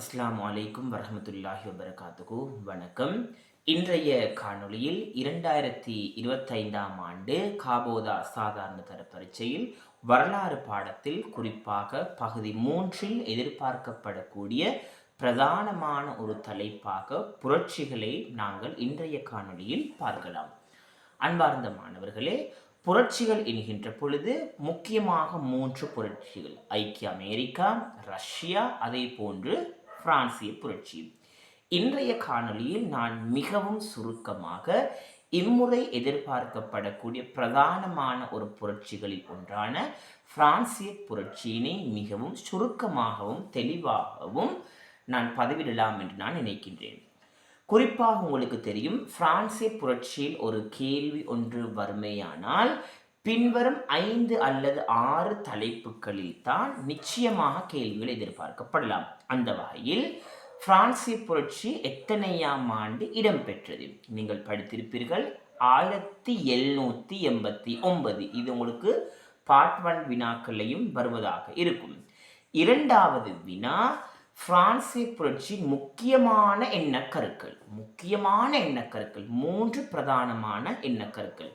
அஸ்லாம் வலைக்கும் வரமத்துல்லாஹி வபரகாத்துகு வணக்கம். இன்றைய காணொளியில் இரண்டாயிரத்தி இருபத்தைந்தாம் ஆண்டு காபோதா சாதாரண தர பரீட்சையில் வரலாறு பாடத்தில் குறிப்பாக பகுதி மூன்றில் எதிர்பார்க்கப்படக்கூடிய பிரதானமான ஒரு தலைப்பாக புரட்சிகளை நாங்கள் இன்றைய காணொளியில் பார்க்கலாம். அன்பார்ந்த மாணவர்களே புரட்சிகள் என்கின்ற பொழுது முக்கியமாக மூன்று புரட்சிகள். ஐக்கிய அமெரிக்கா ரஷ்யா அதே போன்று பிரான்சிய புரட்சி. இன்றைய காணொளியில் நான் மிகவும் சுருக்கமாக இம்முறை எதிர்பார்க்கப்படக்கூடிய பிரதானமான ஒரு புரட்சிகளில் ஒன்றான பிரான்சிய புரட்சியினை மிகவும் சுருக்கமாகவும் தெளிவாகவும் நான் பதிவிடலாம் என்று நான் நினைக்கின்றேன். குறிப்பாக உங்களுக்கு தெரியும் பிரான்சிய புரட்சியில் ஒரு கேள்வி ஒன்று வறுமையானால் பின்வரும் ஐந்து அல்லது ஆறு தலைப்புகளில் தான் நிச்சயமாக கேள்விகள் எதிர்பார்க்கப்படலாம். அந்த வகையில் பிரான்சி புரட்சி எத்தனையாம் ஆண்டு இடம்பெற்றது? நீங்கள் படித்திருப்பீர்கள் ஆயிரத்தி எழுநூத்தி எண்பத்தி ஒன்பது. இது உங்களுக்கு பார்ட் ஒன் வினாக்களையும் வருவதாக இருக்கும். இரண்டாவது வினா பிரான்சி புரட்சி முக்கியமான எண்ணக்கருக்கள். முக்கியமான எண்ணக்கருக்கள். மூன்று பிரதானமான எண்ணக்கருக்கள்.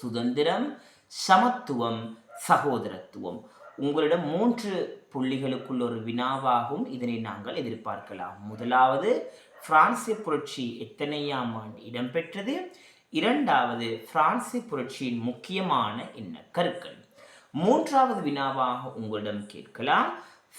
சுதந்திரம் சமத்துவம் சகோதரத்துவம். உங்களிடம் மூன்று புள்ளிகளுக்குள் ஒரு வினாவாகும். இதனை நாங்கள் எதிர்பார்க்கலாம். முதலாவது பிரான்சிய புரட்சி எத்தனையாம் ஆண்டு இடம்பெற்றது? இரண்டாவது பிரான்சிய புரட்சியின் முக்கியமான என்ன கருக்கள்? மூன்றாவது வினாவாக உங்களிடம் கேட்கலாம்.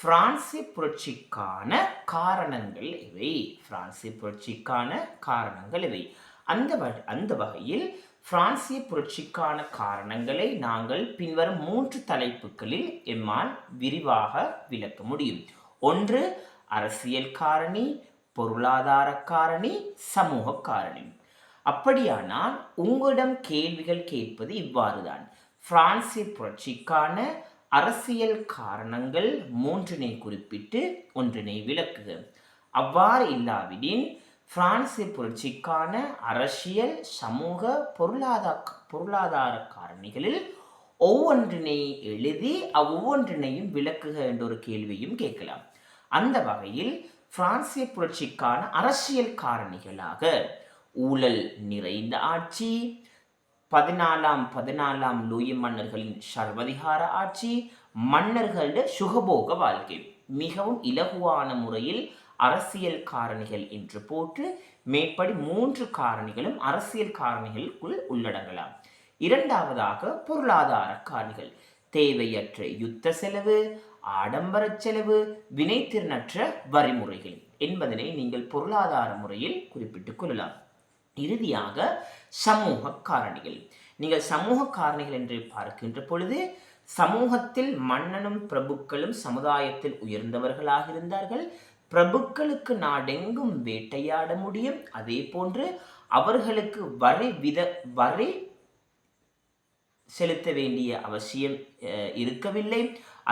பிரான்சிய புரட்சிக்கான காரணங்கள் இவை பிரான்சிய புரட்சிக்கான காரணங்கள் இவை அந்த வ- அந்த வகையில் பிரான்சிய புரட்சிக்கான காரணங்களை நாங்கள் பின்வரும் மூன்று தலைப்புகளில் எம்மால் விரிவாக விளக்க முடியும். ஒன்று அரசியல் காரணி பொருளாதார காரணி சமூக காரணி. அப்படியானால் உங்களிடம் கேள்விகள் கேட்பது இவ்வாறுதான். பிரான்சிய புரட்சிக்கான அரசியல் காரணங்கள் மூன்றினை குறிப்பிட்டு ஒன்றினை விளக்குக. அவ்வாறு இல்லாவிடின் பிரான்சு புரட்சிக்கான அரசியல் சமூக பொருளாதார பொருளாதார காரணிகளில் ஒவ்வொன்றினை எழுதி அவ்வொன்றினையும் விளக்குக என்ற ஒரு கேள்வியும் கேட்கலாம். அந்த வகையில் பிரான்சிய புரட்சிக்கான அரசியல் காரணிகளாக ஊழல் நிறைந்த ஆட்சி பதினாலாம் பதினாலாம் லூயி மன்னர்களின் சர்வதிகார ஆட்சி மன்னர்களுடைய சுகபோக வாழ்க்கை. மிகவும் இலகுவான முறையில் அரசியல் காரணிகள் என்று போட்டு மேற்படி மூன்று காரணிகளும் அரசியல் காரணிகளுக்குள் உள்ளடங்கலாம். இரண்டாவதாக பொருளாதார காரணிகள். தேவையற்ற யுத்த செலவு ஆடம்பர செலவு வினைத்திறனற்ற வரிமுறைகள் என்பதனை நீங்கள் பொருளாதார முறையில் குறிப்பிட்டுக் கொள்ளலாம். இறுதியாக சமூக காரணிகள். நீங்கள் சமூக காரணிகள் என்று பார்க்கின்ற பொழுது சமூகத்தில் மன்னனும் பிரபுக்களும் சமுதாயத்தில் உயர்ந்தவர்களாக இருந்தார்கள். பிரபுக்களுக்கு நாடெங்கும் வேட்டையாட முடியும். அதே போன்று அவர்களுக்கு வரை வித வரை செலுத்த வேண்டிய அவசியம் இருக்கவில்லை.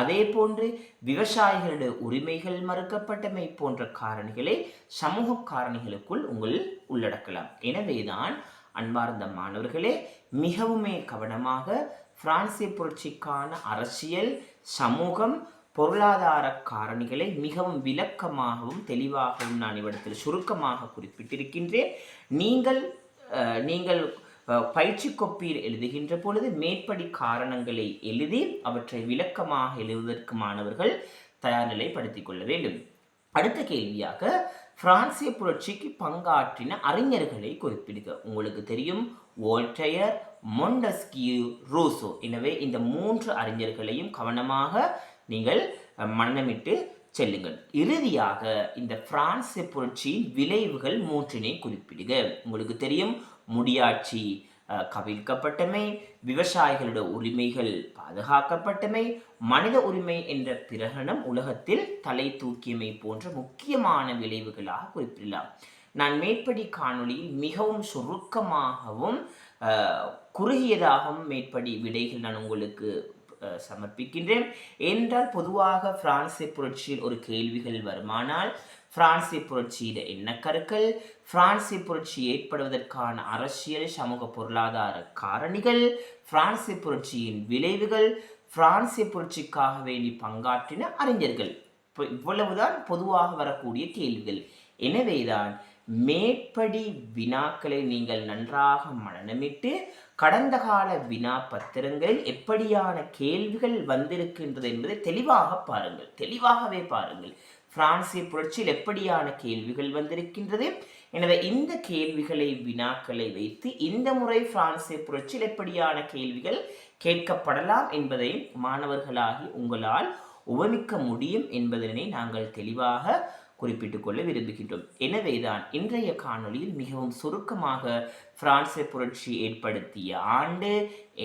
அதே போன்று விவசாயிகளுடைய உரிமைகள் மறுக்கப்பட்டமை போன்ற காரணிகளை சமூக காரணிகளுக்குள் உங்கள் உள்ளடக்கலாம். எனவேதான் அன்பார்ந்த மாணவர்களே மிகவுமே கவனமாக பிரான்சிய புரட்சிக்கான அரசியல் சமூகம் பொருளாதார காரணிகளை மிகவும் விளக்கமாகவும் தெளிவாகவும் நான் இவ்விடத்தில் சுருக்கமாக குறிப்பிட்டிருக்கின்றேன். நீங்கள் நீங்கள் பயிற்சி கொப்பியில் எழுதுகின்ற பொழுது மேற்படி காரணங்களை எழுதி அவற்றை விளக்கமாக எழுதுவதற்கு மாணவர்கள் தயார் நிலைப்படுத்திக் கொள்ள வேண்டும். அடுத்த கேள்வியாக பிரான்சிய புரட்சிக்கு பங்காற்றின அறிஞர்களை குறிப்பிடுக. உங்களுக்கு தெரியும் வோல்டையர் மொண்டஸ்கியூ ரூசோ. எனவே இந்த மூன்று அறிஞர்களையும் கவனமாக நீங்கள் மன்னமிட்டு செல்லுங்கள். இறுதியாக இந்த பிரான்சிய புரட்சியின் விளைவுகள் மூன்றினை குறிப்பிடுக. உங்களுக்கு தெரியும் முடியாட்சி கவிழ்க்கப்பட்டமை விவசாயிகளோட உரிமைகள் பாதுகாக்கப்பட்டமை மனித உரிமை என்ற பிரகடனம் உலகத்தில் தலை தூக்கியமை போன்ற முக்கியமான விளைவுகளாக குறிப்பிடலாம். நான் மேற்படி காணொளியில் மிகவும் சுருக்கமாகவும் குறுகியதாகவும் மேற்படி விடைகள் நான் உங்களுக்கு சமர்ப்பிக்கின்றேன். என்றால் பொதுவாக பிரான்சிய புரட்சியில் ஒரு கேள்விகள் வருமானால் பிரான்சிய புரட்சியிட என்ன கருக்கள்? பிரான்சிய புரட்சி ஏற்படுவதற்கான அரசியல் சமூக பொருளாதார காரணிகள் பிரான்சிய புரட்சியின் விளைவுகள் பிரான்சிய புரட்சிக்காக வேண்டி பங்காற்றின அறிஞர்கள். இப்போ இவ்வளவுதான் பொதுவாக வரக்கூடிய கேள்விகள். எனவேதான் மேற்படி வினாக்களை நீங்கள் நன்றாக மனநமிட்டு கடந்த கால வினா பத்திரங்களில் எப்படியான கேள்விகள் வந்திருக்கின்றது என்பதை தெளிவாக பாருங்கள். தெளிவாகவே பாருங்கள். பிரான்சிய புரட்சியில் எப்படியான கேள்விகள் வந்திருக்கின்றது? எனவே இந்த கேள்விகளை வினாக்களை வைத்து இந்த முறை பிரான்சிய புரட்சியில் எப்படியான கேள்விகள் கேட்கப்படலாம் என்பதை மாணவர்களாகி உங்களால் உபமிக்க முடியும் என்பதனை நாங்கள் தெளிவாக குறிப்பிட்டுக் கொள்ள விரும்புகின்றோம். எனவேதான் இன்றைய காணொளியில் மிகவும் சுருக்கமாக பிரான்சை புரட்சி ஏற்படுத்திய ஆண்டு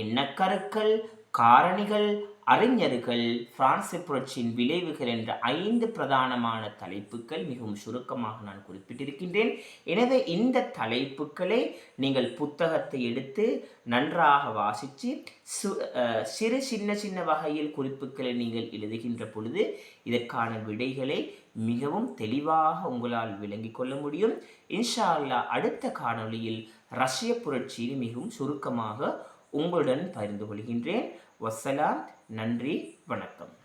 எண்ணக்கருக்கள் காரணிகள் அறிஞர்கள் பிரான்சை புரட்சியின் விளைவுகள் என்ற ஐந்து பிரதானமான தலைப்புகள் மிகவும் சுருக்கமாக நான் குறிப்பிட்டிருக்கின்றேன். எனவே இந்த தலைப்புகளை நீங்கள் புத்தகத்தை எடுத்து நன்றாக வாசித்து சு சிறு சின்ன சின்ன வகையில் குறிப்புகளை நீங்கள் எழுதுகின்ற பொழுது இதற்கான விடைகளை மிகவும் தெளிவாக உங்களால் விளங்கிக் கொள்ள முடியும். இன்ஷா அல்லாஹ் அடுத்த காணொளியில் ரஷ்ய புரட்சியில் மிகவும் சுருக்கமாக உங்களுடன் பகிர்ந்து கொள்கின்றேன். வசலாம் நன்றி வணக்கம்.